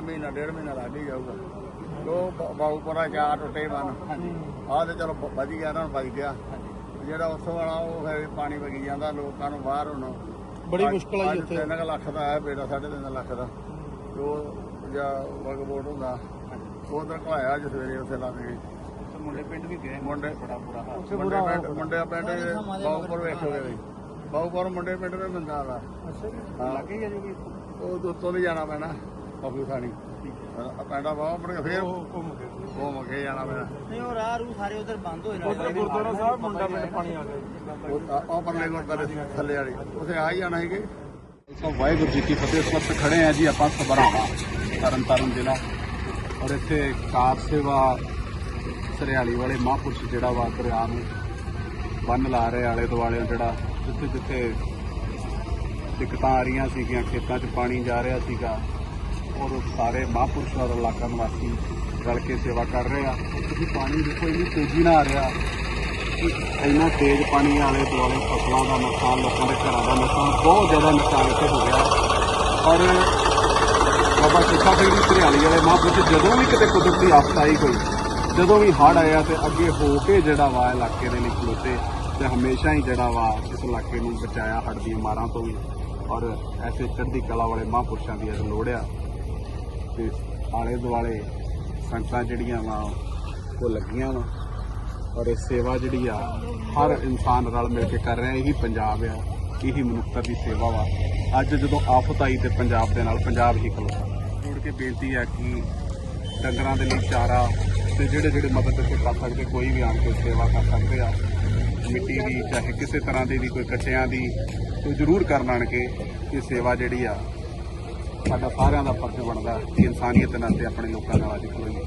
ਡੇਢ ਮਹੀਨਾ ਲੱਗ ਹੀ ਜਾਊਗਾ। ਉਹ ਬ- ਬਾਊਪੁਰਾ ਜਾ ਟੁੱਟੇ ਬਨ। ਹਾਂਜੀ। ਆਹ ਤੇ ਚਲੋ ਵਧੀ ਗਿਆ ਨਾ ਬਚ ਗਿਆ। ਹਾਂਜੀ। ਜਿਹੜਾ ਉੱਥੋਂ ਵਾਲਾ ਉਹ ਫਿਰ ਪਾਣੀ ਵਗੀ ਜਾਂਦਾ ਲੋਕਾਂ ਨੂੰ ਬਾਹਰ ਹੁਣ। ਬੜੀ ਮੁਸ਼ਕਲ ਆਈ ਉੱਥੇ। ਤਿੰਨ ਕੁ ਲੱਖ ਦਾ ਆਇਆ ਬੇਟਾ ਸਾਢੇ ਤਿੰਨ ਲੱਖ ਦਾ। ਉਹ ਜਾਂ ਵਗਬੋਟ ਹੁੰਦਾ। ਉਹ ਉਧਰ ਘਲਾਇਆ ਅੱਜ ਸਵੇਰੇ ਉੱਥੇ ਲੱਗ ਗਏ ਤੇ ਮੁੰਡੇ ਪਿੰਡ ਵੀ ਗਏ? ਮੁੰਡੇ ਬੜਾ ਬੁਰਾ ਹਾਲ। ਮੁੰਡੇ ਪਿੰਡ ਮੁੰਡੇ ਪਿੰਡ ਬਾਊਪੁਰ ਵੇਖੋਗੇ ਵੀ ਬਾਊਪੁਰ ਮੁੰਡੇ ਪਿੰਡ ਵਿੱਚ ਬੰਦਾ ਦਾ ਅੱਛਾ ਜੀ। ਹਾਂ। ਲੱਗੇ ਹੀ ਜੋ ਵੀ। ਉਹ ਉੱਤੋਂ ਦੀ ਜਾਣਾ ਪੈਣਾ। ਪੱਪੂ ਥਾਣੀ ਪੈਂਡਾ ਬਾਹ ਪੜ ਕੇ ਫੇਰ ਘੁੰਮ ਕੇ। ਘੁੰਮ ਕੇ ਜਾਣਾ ਪੈਣਾ ਨਹੀਂ ਉਹ ਰਾਹ ਰੂ ਸਾਰੇ ਉਧਰ ਬੰਦ ਹੋਏ ਉਧਰ ਗੁਰਦੁਆਰਾ ਸਾਹਿਬ ਮੁੰਡਾ ਪਿੰਡ ਪਾਣੀ ਆ ਗਿਆ। ਉਹ ਪਰਲੇ ਗੁਰਦਾਰੇ ਥੱਲੇ ਵਾਲੀ। ਉੱਥੇ ਆ ਹੀ ਜਾਣਾ ਸੀਗੇ। ਸੋ ਵਾਹਿਗੁਰੂ ਜੀ ਕੀ ਫਤਿਹ। ਇਸ ਵਕਤ ਖੜੇ ਆ ਜੀ ਆਪਾਂ ਸਬਰਾਵਾ ਤਰਨ ਤਾਰਨ ਜ਼ਿਲ੍ਹਾ। ਔਰ ਇੱਥੇ ਕਾਰ ਸੇਵਾ ਸਰਿਆਲੀ ਵਾਲੇ ਮਹਾਂਪੁਰਸ਼ ਜਿਹੜਾ ਵਾ ਦਰਿਆ ਨੂੰ ਬੰਨ ਲਾ ਰਹੇ ਆਲੇ ਦੁਆਲੇ ਜਿਹੜਾ ਜਿੱਥੇ ਜਿੱਥੇ ਦਿੱਕਤਾਂ ਆ ਰਹੀਆਂ ਸੀਗੀਆਂ ਖੇਤਾਂ 'ਚ ਪਾਣੀ ਜਾ ਰਿਹਾ ਸੀਗਾ। ਔਰ ਉਹ ਸਾਰੇ ਮਹਾਂਪੁਰਸ਼ ਔਰ ਇਲਾਕਾ ਨਿਵਾਸੀ ਰਲ ਕੇ ਸੇਵਾ ਕਰ ਰਹੇ ਆ। ਤੁਸੀਂ ਪਾਣੀ ਦੇਖੋ, ਇੰਨੀ ਤੇਜ਼ੀ ਨਾਲ ਆ ਰਿਹਾ ਇੰਨਾ ਤੇਜ਼ ਪਾਣੀ ਆਲੇ ਦੁਆਲੇ ਫਸਲਾਂ ਦਾ ਨੁਕਸਾਨ, ਲੋਕਾਂ ਦੇ ਘਰਾਂ ਦਾ ਨੁਕਸਾਨ, ਬਹੁਤ ਜ਼ਿਆਦਾ ਨੁਕਸਾਨ ਇੱਥੇ ਹੋ ਗਿਆ ਔਰ ਬਾਬਾ ਸੁੱਖਾ ਸਿੰਘ ਦੀ ਧਰਿਆਲੀ ਵਾਲੇ ਮਹਾਂਪੁਰਸ਼ ਜਦੋਂ ਵੀ ਕਿਤੇ ਕੁਦਰਤੀ ਆਫਤ ਆਈ ਕੋਈ, ਜਦੋਂ ਵੀ ਹੜ੍ਹ ਆਇਆ ਤੇ ਅੱਗੇ ਹੋ ਕੇ ਜਿਹੜਾ ਵਾ ਇਲਾਕੇ ਦੇ ਲਈ ਖਲੋਤੇ ਤੇ ਹਮੇਸ਼ਾ ਹੀ ਜਿਹੜਾ ਵਾ ਇਸ ਇਲਾਕੇ ਨੂੰ ਬਚਾਇਆ ਹੜ੍ਹ ਦੀਆਂ ਮਾਰਾਂ ਤੋਂ ਵੀ। ਔਰ ਐਸੇ ਚੜ੍ਹਦੀ ਕਲਾ ਵਾਲੇ ਮਹਾਂਪੁਰਸ਼ਾਂ ਦੀ ਅੱਜ ਲੋੜ ਆ। ਤੇ ਆਲੇ ਦੁਆਲੇ ਸੰਗਤਾਂ ਜਿਹੜੀਆਂ ਵਾ, ਉਹ ਲੱਗੀਆਂ ਵਾ। ਔਰ ਇਹ ਸੇਵਾ ਜਿਹੜੀ ਆ, ਹਰ ਇਨਸਾਨ ਰਲ ਮਿਲ ਕੇ ਕਰ ਰਿਹਾ, ਇਹੀ ਪੰਜਾਬ ਆ, ਇਹੀ ਮਨੁੱਖਤਾ ਦੀ ਸੇਵਾ ਵਾ। ਅੱਜ ਜਦੋਂ ਆਫਤ ਆਈ ਤੇ ਪੰਜਾਬ ਦੇ ਨਾਲ ਪੰਜਾਬ ਹੀ ਖਲੋਤਾ ਜੋੜ ਕੇ ਬੇਨਤੀ ਆ ਕਿ ਡੰਗਰਾਂ ਦੇ ਲਈ ਚਾਰਾ ਤੇ ਜਿਹੜੇ ਜਿਹੜੇ ਮਦਦ ਇੱਥੇ ਕਰ ਸਕਦੇ, ਕੋਈ ਵੀ ਆਣ ਕੇ ਸੇਵਾ ਕਰ ਸਕਦੇ ਆ। ਮਿੱਟੀ ਦੀ, ਚਾਹੇ ਕਿਸੇ ਤਰ੍ਹਾਂ ਦੀ ਵੀ, ਕੋਈ ਕੱਟਿਆਂ ਦੀ, ਉਹ ਜ਼ਰੂਰ ਕਰਨ ਆਣ ਕੇ ਇਹ ਸੇਵਾ ਜਿਹੜੀ ਆ ਸਾਡਾ ਸਾਰਿਆਂ ਦਾ ਫਰਜ਼ ਬਣਦਾ ਕਿ ਇਨਸਾਨੀਅਤ ਨਾਲ ਤੇ ਆਪਣੇ ਲੋਕਾਂ ਨਾਲ ਅੱਜ ਖਲੋਈਏ